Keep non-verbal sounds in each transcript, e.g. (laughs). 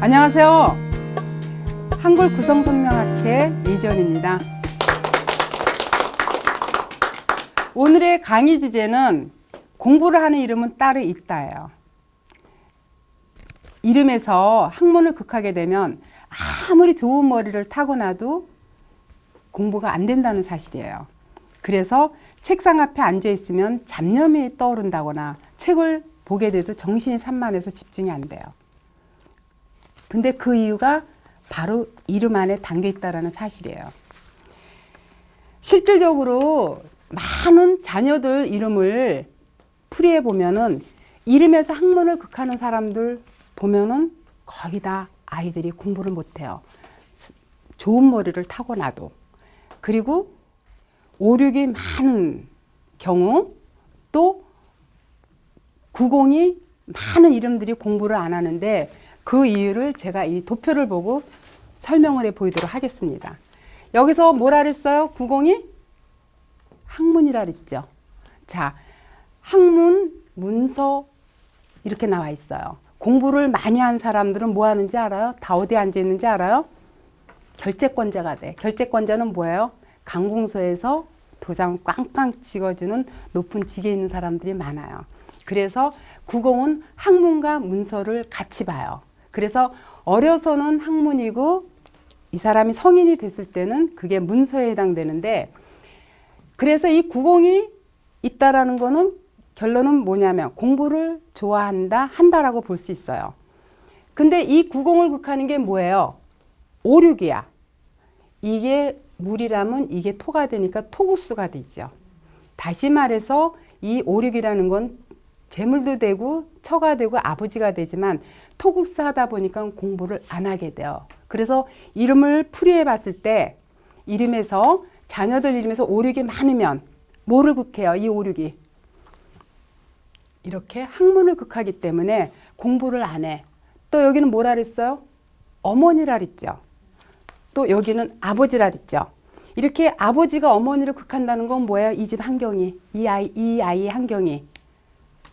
안녕하세요. 한글 구성성명학회 이지연입니다. 오늘의 강의 주제는 공부를 하는 이름은 따로 있다예요. 이름에서 학문을 극하게 되면 아무리 좋은 머리를 타고나도 공부가 안 된다는 사실이에요. 그래서 책상 앞에 앉아 있으면 잡념이 떠오른다거나 책을 보게 돼도 정신이 산만해서 집중이 안 돼요. 근데 그 이유가 바로 이름 안에 담겨 있다라는 사실이에요. 실질적으로 많은 자녀들 이름을 풀이해 보면은 이름에서 학문을 극하는 사람들 보면은 거의 다 아이들이 공부를 못 해요. 좋은 머리를 타고나도. 그리고 오륙이 많은 경우 또 구공이 많은 이름들이 공부를 안 하는데 그 이유를 제가 이 도표를 보고 설명을 해 보이도록 하겠습니다. 여기서 뭐라 그랬어요? 구공이 학문이라 그랬죠. 자, 학문, 문서 이렇게 나와 있어요. 공부를 많이 한 사람들은 뭐 하는지 알아요? 다 어디 앉아 있는지 알아요? 결재권자가 돼. 결재권자는 뭐예요? 강공서에서 도장 꽝꽝 찍어주는 높은 직에 있는 사람들이 많아요. 그래서 국공은 학문과 문서를 같이 봐요. 그래서 어려서는 학문이고 이 사람이 성인이 됐을 때는 그게 문서에 해당되는데 그래서 이 구공이 있다라는 거는 결론은 뭐냐면 공부를 좋아한다 한다라고 볼 수 있어요. 근데 이 구공을 극하는 게 뭐예요? 오륙이야. 이게 물이라면 이게 토가 되니까 토구수가 되죠. 다시 말해서 이 오륙이라는 건 재물도 되고 처가 되고 아버지가 되지만 토국수 하다 보니까 공부를 안 하게 돼요. 그래서 이름을 풀이해 봤을 때 이름에서 자녀들 이름에서 오륙이 많으면 뭐를 극해요? 이 오륙이. 이렇게 학문을 극하기 때문에 공부를 안 해. 또 여기는 뭐라 그랬어요? 어머니라 그랬죠. 또 여기는 아버지라 그랬죠. 이렇게 아버지가 어머니를 극한다는 건 뭐예요? 이 집 환경이, 이 아이, 이 아이의 환경이.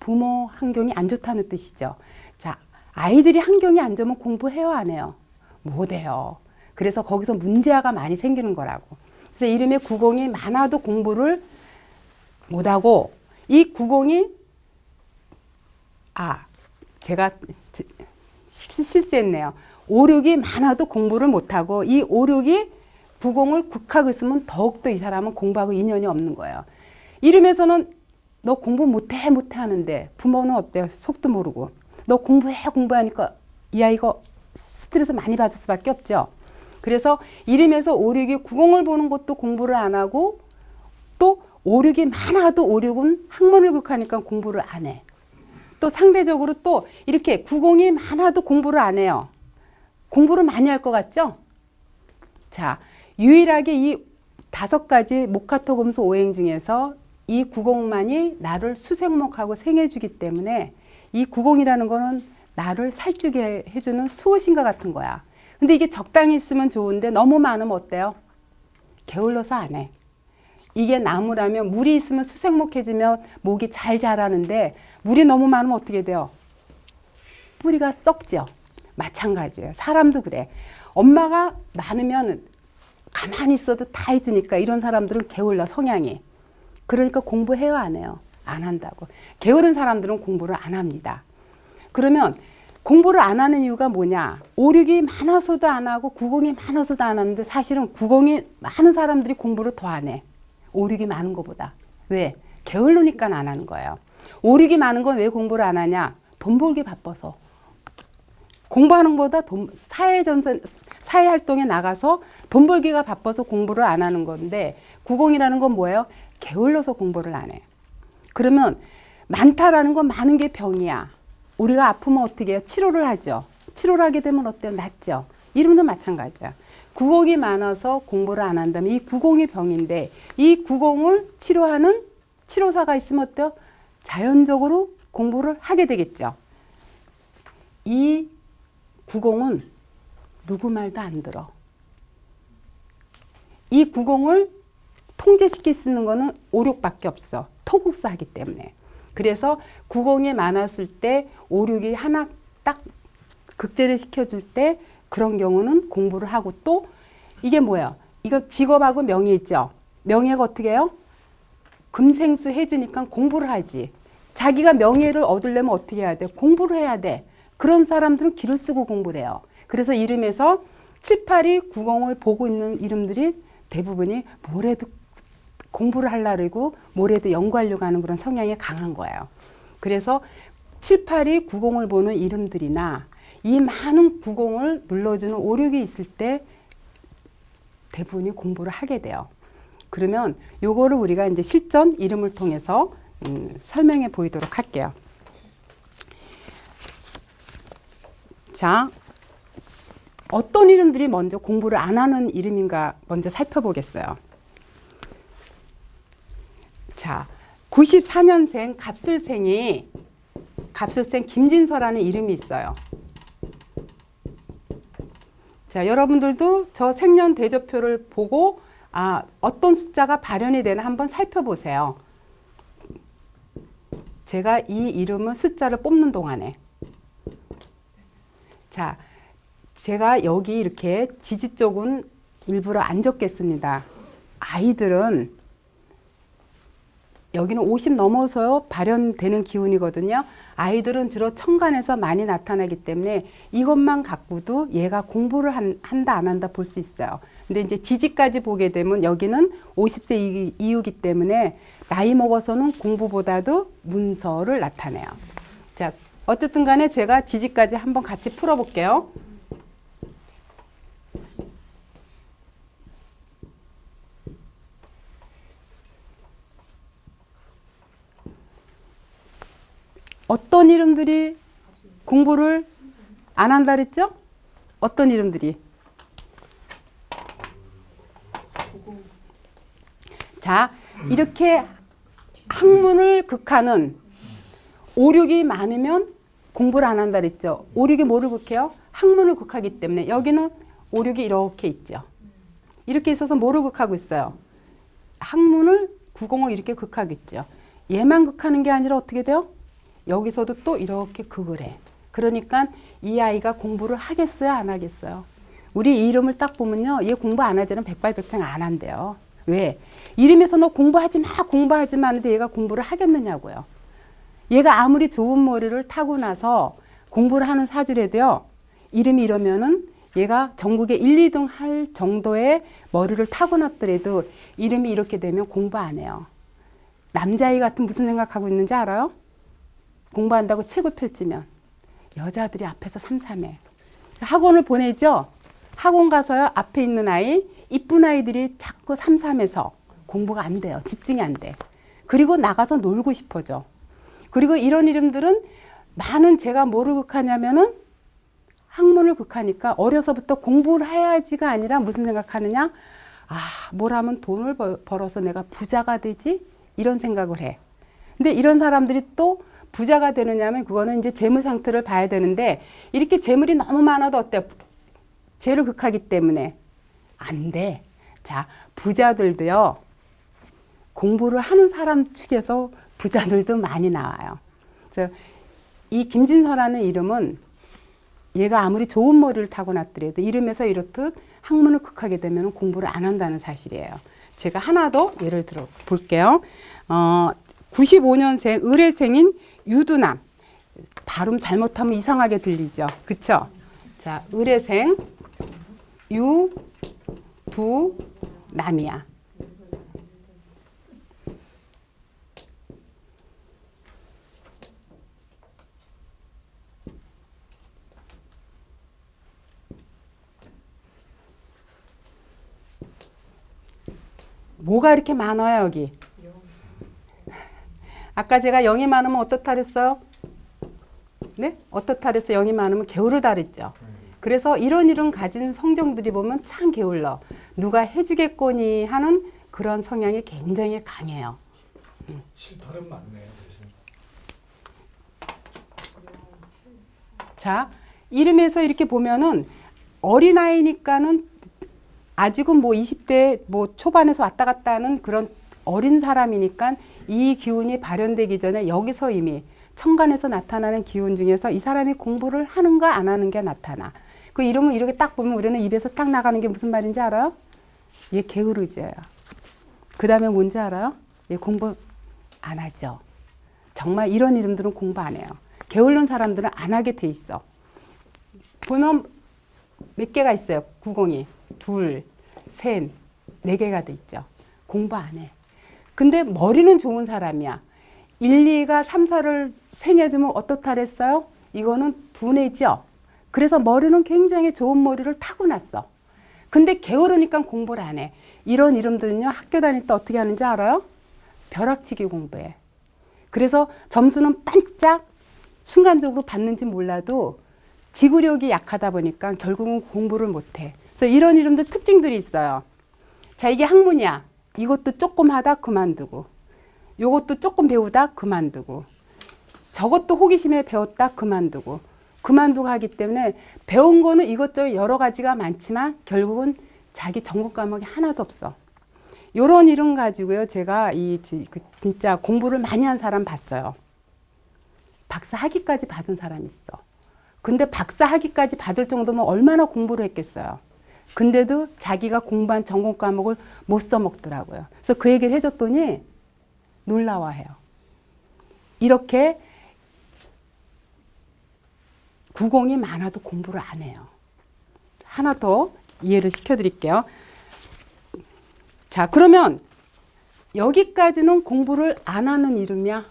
부모 환경이 안 좋다는 뜻이죠. 자, 아이들이 환경이 안 좋으면 공부해요, 안 해요? 못 해요. 그래서 거기서 문제가 많이 생기는 거라고. 그래서 이름에 구공이 많아도 공부를 못 하고 이 구공이 아 제가 실수했네요. 오륙이 많아도 공부를 못하고 이 오륙이 구공을 국하고 있으면 더욱더 이 사람은 공부하고 인연이 없는 거예요. 이름에서는 너 공부 못해 못해 하는데 부모는 어때요? 속도 모르고 너 공부해 공부하니까 이 아이가 스트레스 많이 받을 수밖에 없죠. 그래서 이름에서 오륙이 구공을 보는 것도 공부를 안 하고 또 오륙이 많아도 오륙은 학문을 극하니까 공부를 안 해. 또 상대적으로 또 이렇게 구공이 많아도 공부를 안 해요. 공부를 많이 할 것 같죠? 자, 유일하게 이 다섯 가지 목화토금수 오행 중에서 이 구공만이 나를 수생목하고 생해주기 때문에 이 구공이라는 거는 나를 살찌게 해주는 수호신과 같은 거야. 근데 이게 적당히 있으면 좋은데 너무 많으면 어때요? 게을러서 안 해. 이게 나무라면 물이 있으면 수생목해지면 목이 잘 자라는데 물이 너무 많으면 어떻게 돼요? 뿌리가 썩죠. 마찬가지예요. 사람도 그래. 엄마가 많으면 가만히 있어도 다 해주니까 이런 사람들은 게을러 성향이. 그러니까 공부해요 안 해요? 안 한다고. 게으른 사람들은 공부를 안 합니다. 그러면 공부를 안 하는 이유가 뭐냐? 오륙이 많아서도 안 하고 구공이 많아서도 안 하는데 사실은 구공이 많은 사람들이 공부를 더 안 해. 오륙이 많은 것보다. 왜? 게을르니까 안 하는 거예요. 오륙이 많은 건 왜 공부를 안 하냐? 돈 벌기 바빠서. 공부하는 것보다 돈, 사회 전선, 사회 활동에 나가서 돈 벌기가 바빠서 공부를 안 하는 건데, 구공이라는 건 뭐예요? 게을러서 공부를 안 해. 그러면 많다라는 건 많은 게 병이야. 우리가 아프면 어떻게 해요? 치료를 하죠. 치료를 하게 되면 어때요? 낫죠. 이름도 마찬가지야. 구공이 많아서 공부를 안 한다면 이 구공이 병인데 이 구공을 치료하는 치료사가 있으면 어때요? 자연적으로 공부를 하게 되겠죠. 이 구공은 누구 말도 안 들어. 이 구공을 통제시킬 수 있는 거는 오륙밖에 없어. 토국수 하기 때문에. 그래서 구공이 많았을 때 오륙이 하나 딱 극제를 시켜줄 때 그런 경우는 공부를 하고 또 이게 뭐야? 이거 직업하고 명예 있죠? 명예가 어떻게 해요? 금생수 해주니까 공부를 하지. 자기가 명예를 얻으려면 어떻게 해야 돼? 공부를 해야 돼. 그런 사람들은 기를 쓰고 공부를 해요. 그래서 이름에서 7, 8, 2, 90을 보고 있는 이름들이 대부분이 뭐래도 공부를 하려고 뭐래도 연구하려고 하는 그런 성향이 강한 거예요. 그래서 7, 8, 2, 90을 보는 이름들이나 이 많은 90을 눌러주는 오륙이 있을 때 대부분이 공부를 하게 돼요. 그러면 요거를 우리가 이제 실전 이름을 통해서 음, 설명해 보이도록 할게요. 자, 어떤 이름들이 먼저 공부를 안 하는 이름인가 먼저 살펴보겠어요. 자, 94년생 갑술생이 갑술생 김진서라는 이름이 있어요. 자, 여러분들도 저 생년 대조표를 보고 아, 어떤 숫자가 발현이 되나 한번 살펴보세요. 제가 이 이름은 숫자를 뽑는 동안에 자, 제가 여기 이렇게 지지 쪽은 일부러 안 적겠습니다. 아이들은 여기는 50 넘어서 발현되는 기운이거든요. 아이들은 주로 천간에서 많이 나타나기 때문에 이것만 갖고도 얘가 공부를 한, 한다 안 한다 볼 수 있어요. 근데 이제 지지까지 보게 되면 여기는 50세 이- 이후기 때문에 나이 먹어서는 공부보다도 문서를 나타내요. 자, 어쨌든 간에 제가 지지까지 한번 같이 풀어볼게요. 어떤 이름들이 공부를 안 한다 그랬죠? 어떤 이름들이? 자, 이렇게 학문을 극하는 오륙이 많으면 공부를 안 한다 그랬죠? 오륙이 뭐를 극해요? 학문을 극하기 때문에 여기는 오륙이 이렇게 있죠. 이렇게 있어서 뭐를 극하고 있어요? 학문을 구공을 이렇게 극하겠죠. 얘만 극하는 게 아니라 어떻게 돼요? 여기서도 또 이렇게 극을 해. 그러니까 이 아이가 공부를 하겠어요, 안 하겠어요? 우리 이 이름을 딱 보면요, 얘 공부 안 하지는 백발백중 안 한대요. 왜? 이름에서 너 공부하지 마, 공부하지 마 하는데 얘가 공부를 하겠느냐고요. 얘가 아무리 좋은 머리를 타고 나서 공부를 하는 사주래도요, 이름이 이러면은 얘가 전국에 1, 2등 할 정도의 머리를 타고났더라도 이름이 이렇게 되면 공부 안 해요. 남자아이 같은 무슨 생각하고 있는지 알아요? 공부한다고 책을 펼치면 여자들이 앞에서 삼삼해. 학원을 보내죠. 학원 가서요 앞에 있는 아이 이쁜 아이들이 자꾸 삼삼해서 공부가 안 돼요. 집중이 안 돼. 그리고 나가서 놀고 싶어져. 그리고 이런 이름들은 많은 제가 뭐를 극하냐면은 학문을 극하니까 어려서부터 공부를 해야지가 아니라 무슨 생각하느냐? 아, 뭘 하면 돈을 벌- 벌어서 내가 부자가 되지? 이런 생각을 해. 근데 이런 사람들이 또 부자가 되느냐면 그거는 이제 재물 상태를 봐야 되는데 이렇게 재물이 너무 많아도 어때? 죄를 극하기 때문에 안 돼. 자, 부자들도요. 공부를 하는 사람 측에서 부자들도 많이 나와요. 그래서 이 김진서라는 이름은 얘가 아무리 좋은 머리를 타고났더라도 이름에서 이렇듯 학문을 극하게 되면 공부를 안 한다는 사실이에요. 제가 하나 더 예를 들어 볼게요. 어, 95년생 의뢰생인 유두남. 발음 잘못하면 이상하게 들리죠. 그쵸? 자, 의뢰생 유두남이야. 뭐가 이렇게 많아요, 여기? 아까 제가 영이 많으면 어떻다 그랬어요? 네? 어떻다 그랬어? 영이 많으면 게으르다 그랬죠. 그래서 이런 이런 가진 성정들이 보면 참 게을러. 누가 해주겠거니 하는 그런 성향이 굉장히 강해요. 실팔은 많네요. 대신. 자, 이름에서 이렇게 보면은 어린아이니까는 아직은 뭐 20대 뭐 초반에서 왔다 갔다 하는 그런 어린 사람이니까 이 기운이 발현되기 전에 여기서 이미 천간에서 나타나는 기운 중에서 이 사람이 공부를 하는가 안 하는 게 나타나. 그 이름을 이렇게 딱 보면 우리는 입에서 딱 나가는 게 무슨 말인지 알아요? 얘 게으르지예요. 그 다음에 뭔지 알아요? 얘 공부 안 하죠. 정말 이런 이름들은 공부 안 해요. 게으른 사람들은 안 하게 돼 있어. 보면 몇 개가 있어요. 구공이 둘, 셋, 네 개가 돼 있죠. 공부 안 해. 근데 머리는 좋은 사람이야. 1, 2가 3, 4를 생해주면 어떻다 그랬어요? 이거는 두뇌죠. 그래서 머리는 굉장히 좋은 머리를 타고났어. 근데 게으르니까 공부를 안 해. 이런 이름들은요, 학교 다닐 때 어떻게 하는지 알아요? 벼락치기 공부해. 그래서 점수는 반짝 순간적으로 받는지 몰라도 지구력이 약하다 보니까 결국은 공부를 못 해. 그래서 이런 이름들 특징들이 있어요. 자, 이게 학문이야. 이것도 조금 하다 그만두고. 요것도 조금 배우다 그만두고. 저것도 호기심에 배웠다 그만두고. 그만두고 하기 때문에 배운 거는 이것저것 여러 가지가 많지만 결국은 자기 전공 과목이 하나도 없어. 요런 이름 가지고요. 제가 이 지- 그 진짜 공부를 많이 한 사람 봤어요. 박사 학위까지 받은 사람 있어. 근데 박사 학위까지 받을 정도면 얼마나 공부를 했겠어요. 근데도 자기가 공부한 전공 과목을 못 써먹더라고요. 그래서 그 얘기를 해줬더니 놀라워해요. 이렇게 구공이 많아도 공부를 안 해요. 하나 더 이해를 시켜드릴게요. 자, 그러면 여기까지는 공부를 안 하는 이름이야.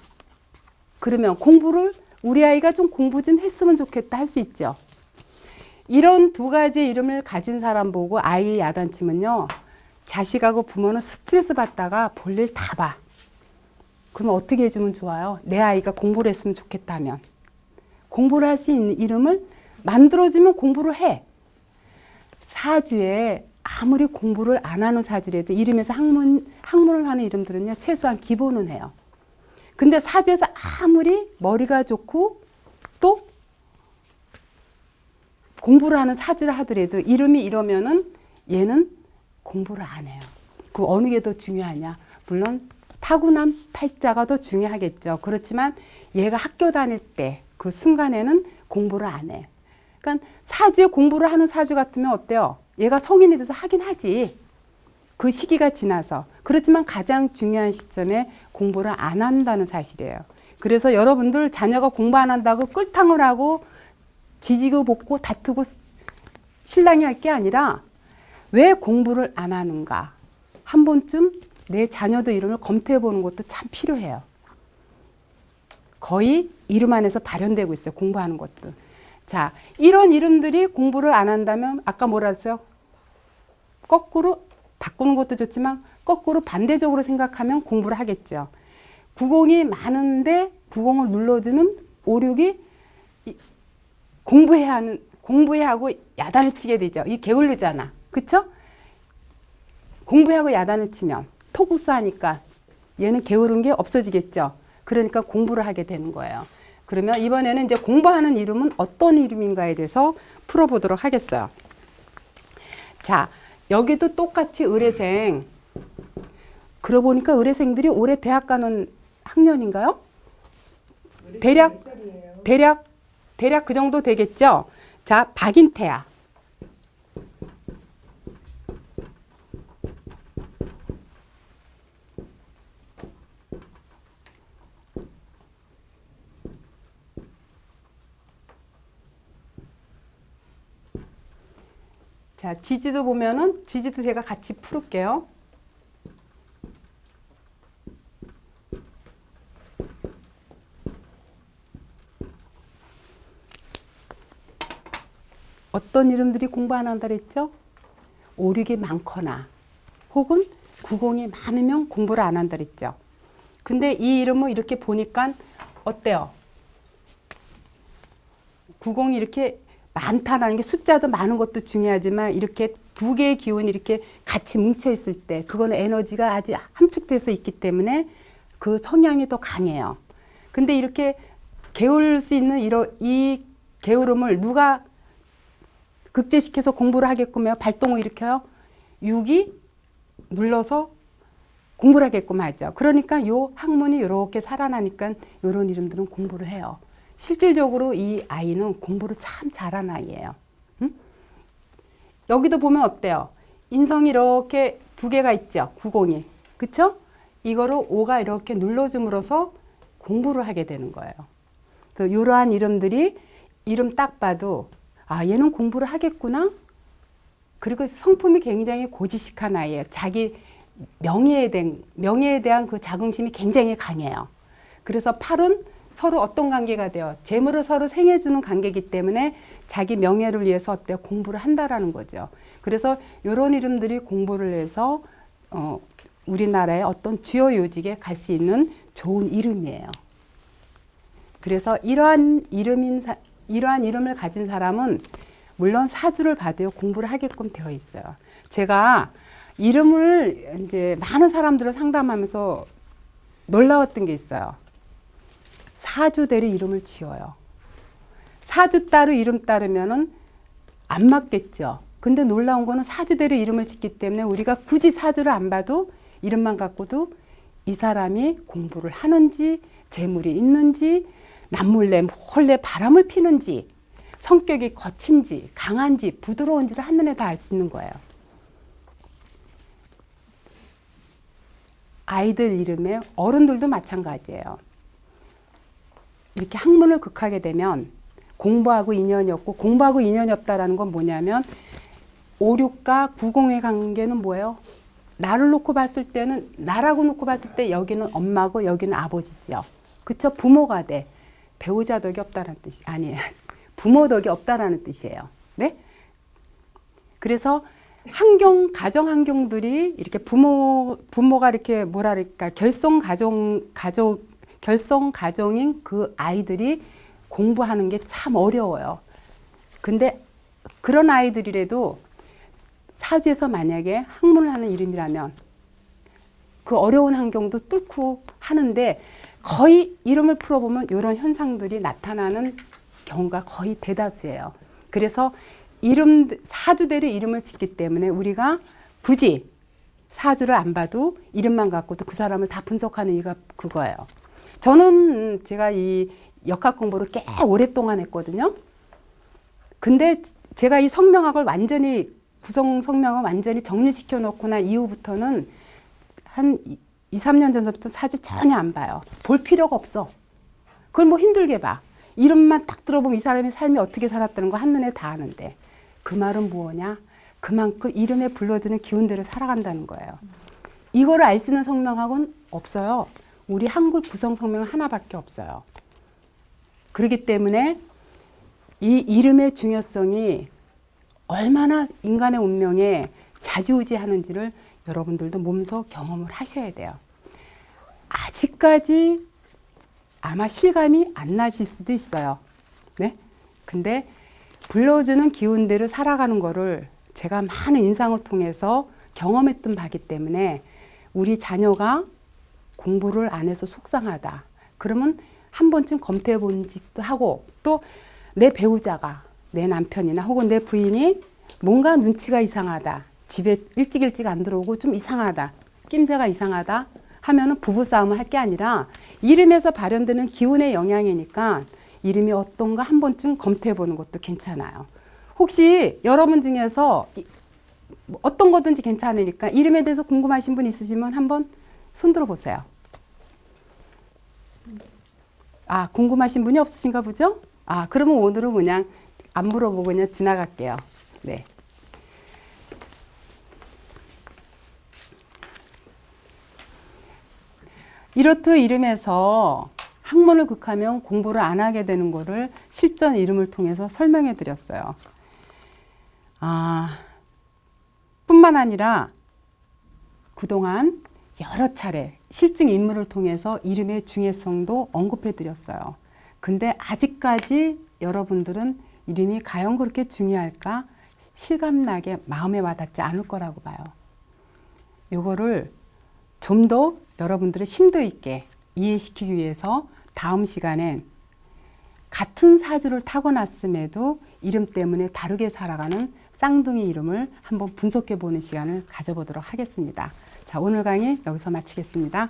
그러면 공부를 우리 아이가 좀 공부 좀 했으면 좋겠다 할 수 있죠. 이런 두 가지 이름을 가진 사람 보고 아이 야단치면요. 자식하고 부모는 스트레스 받다가 볼일 다 봐. 그러면 어떻게 해주면 좋아요? 내 아이가 공부를 했으면 좋겠다면. 공부를 할 수 있는 이름을 만들어주면 공부를 해. 사주에 아무리 공부를 안 하는 사주라도 이름에서 학문, 학문을 하는 이름들은요, 최소한 기본은 해요. 근데 사주에서 아무리 머리가 좋고 또 공부를 하는 사주를 하더라도 이름이 이러면은 얘는 공부를 안 해요. 그 어느 게 더 중요하냐? 물론 타고난 팔자가 더 중요하겠죠. 그렇지만 얘가 학교 다닐 때 그 순간에는 공부를 안 해. 그러니까 사주에 공부를 하는 사주 같으면 어때요? 얘가 성인이 돼서 하긴 하지. 그 시기가 지나서. 그렇지만 가장 중요한 시점에 공부를 안 한다는 사실이에요. 그래서 여러분들 자녀가 공부 안 한다고 끌탕을 하고 지지고 볶고 다투고 신랑이 할 게 아니라 왜 공부를 안 하는가 한 번쯤 내 자녀들 이름을 검토해 보는 것도 참 필요해요. 거의 이름 안에서 발현되고 있어요. 공부하는 것도. 자, 이런 이름들이 공부를 안 한다면 아까 뭐라 했어요? 거꾸로 바꾸는 것도 좋지만 거꾸로 반대적으로 생각하면 공부를 하겠죠. 구공이 많은데 구공을 눌러주는 오륙이 이- 공부해야 하는 공부해야 하고 야단을 치게 되죠. 이 게을르잖아. 그쵸? 공부하고 야단을 치면 토구수하니까 얘는 게으른 게 없어지겠죠. 그러니까 공부를 하게 되는 거예요. 그러면 이번에는 이제 공부하는 이름은 어떤 이름인가에 대해서 풀어보도록 하겠어요. 자, 여기도 똑같이 의뢰생. 그러고 보니까 의뢰생들이 올해 대학 가는 학년인가요? 대략 대략 대략 그 정도 되겠죠. 자, 박인태야. 자, 지지도 보면은 지지도 제가 같이 풀을게요. 어떤 이름들이 공부 안 한다 그랬죠? 오륙이 많거나 혹은 구공이 많으면 공부를 안 한다 그랬죠. 근데 이 이름을 이렇게 보니까 어때요? 구공이 이렇게 많다라는 게 숫자도 많은 것도 중요하지만 이렇게 두 개의 기운이 이렇게 같이 뭉쳐 있을 때 그거는 에너지가 아주 함축돼서 있기 때문에 그 성향이 더 강해요. 근데 이렇게 게으를 수 있는 이러, 이 게으름을 누가 극제시켜서 공부를 해요? 발동을 일으켜요? 육이 눌러서 공부를 하게끔 하죠. 그러니까 요 학문이 이렇게 살아나니까 요런 이름들은 공부를 해요. 실질적으로 이 아이는 공부를 참 잘하는 아이예요. 응? 여기도 보면 어때요? 인성이 이렇게 두 개가 있죠. 구공이. 그쵸? 이거를 오가 이렇게 눌러줌으로써 공부를 하게 되는 거예요. 그래서 이러한 이름들이 이름 딱 봐도 아 얘는 공부를 하겠구나. 그리고 성품이 굉장히 고지식한 아이예요. 자기 명예에 대한 명예에 대한 그 자긍심이 굉장히 강해요. 그래서 팔은 서로 어떤 관계가 돼요. 재물을 서로 생해주는 관계이기 때문에 자기 명예를 위해서 어때요? 공부를 한다라는 거죠. 그래서 이런 이름들이 공부를 해서 어, 우리나라의 어떤 주요 요직에 갈 수 있는 좋은 이름이에요. 그래서 이러한 이름인 사, 이러한 이름을 가진 사람은 물론 사주를 봐도요 공부를 하게끔 되어 있어요. 제가 이름을 이제 많은 사람들을 상담하면서 놀라웠던 게 있어요. 사주대로 이름을 지어요. 사주 따로 이름 따르면은 안 맞겠죠. 근데 놀라운 거는 사주대로 이름을 짓기 때문에 우리가 굳이 사주를 안 봐도 이름만 갖고도 이 사람이 공부를 하는지 재물이 있는지 남몰래 몰래 바람을 피는지 성격이 거친지 강한지 부드러운지를 한눈에 다 알 수 있는 거예요. 아이들 이름에 어른들도 마찬가지예요. 이렇게 학문을 극하게 되면 공부하고 인연이 없고 공부하고 인연이 없다라는 건 뭐냐면 오륙과 구공의 관계는 뭐예요? 나를 놓고 봤을 때는 나라고 놓고 봤을 때 여기는 엄마고 여기는 아버지죠. 그쵸? 부모가 돼. 배우자 덕이 없다는 뜻이 아니에요. (laughs) 부모 덕이 없다라는 뜻이에요. 네? 그래서 환경 가정 환경들이 이렇게 부모 부모가 이렇게 뭐랄까 결성 가정 가족 결성 가정인 그 아이들이 공부하는 게 참 어려워요. 근데 그런 아이들이라도 사주에서 만약에 학문을 하는 이름이라면 그 어려운 환경도 뚫고 하는데 거의 이름을 풀어보면 이런 현상들이 나타나는 경우가 거의 대다수예요. 그래서 이름 사주대로 이름을 짓기 때문에 우리가 굳이 사주를 안 봐도 이름만 갖고도 그 사람을 다 분석하는 이유가 그거예요. 저는 제가 이 역학 공부를 꽤 오랫동안 했거든요. 근데 제가 이 성명학을 완전히 구성 성명을 완전히 정리시켜 놓고 난 이후부터는 한 2, 3년 전부터 사주 전혀 안 봐요. 볼 필요가 없어. 그걸 뭐 힘들게 봐. 이름만 딱 들어보면 이 사람의 삶이 어떻게 살았다는 거 한눈에 다 아는데 그 말은 무엇냐? 그만큼 이름에 불러주는 기운대로 살아간다는 거예요. 이거를 알 수 있는 성명학은 없어요. 우리 한글 구성 성명은 하나밖에 없어요. 그렇기 때문에 이 이름의 중요성이 얼마나 인간의 운명에 좌지우지하는지를 여러분들도 몸소 경험을 하셔야 돼요. 아직까지 아마 실감이 안 나실 수도 있어요. 네? 근데 불러주는 기운대로 살아가는 거를 제가 많은 인상을 통해서 경험했던 바기 때문에 우리 자녀가 공부를 안 해서 속상하다. 그러면 한 번쯤 검토해 본 적도 하고 또 내 배우자가 내 남편이나 혹은 내 부인이 뭔가 눈치가 이상하다. 집에 일찍 일찍 안 들어오고 좀 이상하다. 낌새가 이상하다. 하면은 부부싸움을 할 게 아니라 이름에서 발현되는 기운의 영향이니까 이름이 어떤가 한 번쯤 검토해 보는 것도 괜찮아요. 혹시 여러분 중에서 이- 뭐 어떤 거든지 괜찮으니까 이름에 대해서 궁금하신 분 있으시면 한번 손 들어 보세요. 아, 궁금하신 분이 없으신가 보죠? 아, 그러면 오늘은 그냥 안 물어보고 그냥 지나갈게요. 네. 이렇듯 이름에서 학문을 극하면 공부를 안 하게 되는 거를 실전 이름을 통해서 설명해 드렸어요. 아, 뿐만 아니라 그동안 여러 차례 실증 인물을 통해서 이름의 중요성도 언급해 드렸어요. 근데 아직까지 여러분들은 이름이 과연 그렇게 중요할까 실감나게 마음에 와닿지 않을 거라고 봐요. 요거를 좀 더 여러분들의 심도 있게 이해시키기 위해서 다음 시간엔 같은 사주를 타고났음에도 이름 때문에 다르게 살아가는 쌍둥이 이름을 한번 분석해 보는 시간을 가져보도록 하겠습니다. 자, 자, 오늘 강의 여기서 마치겠습니다.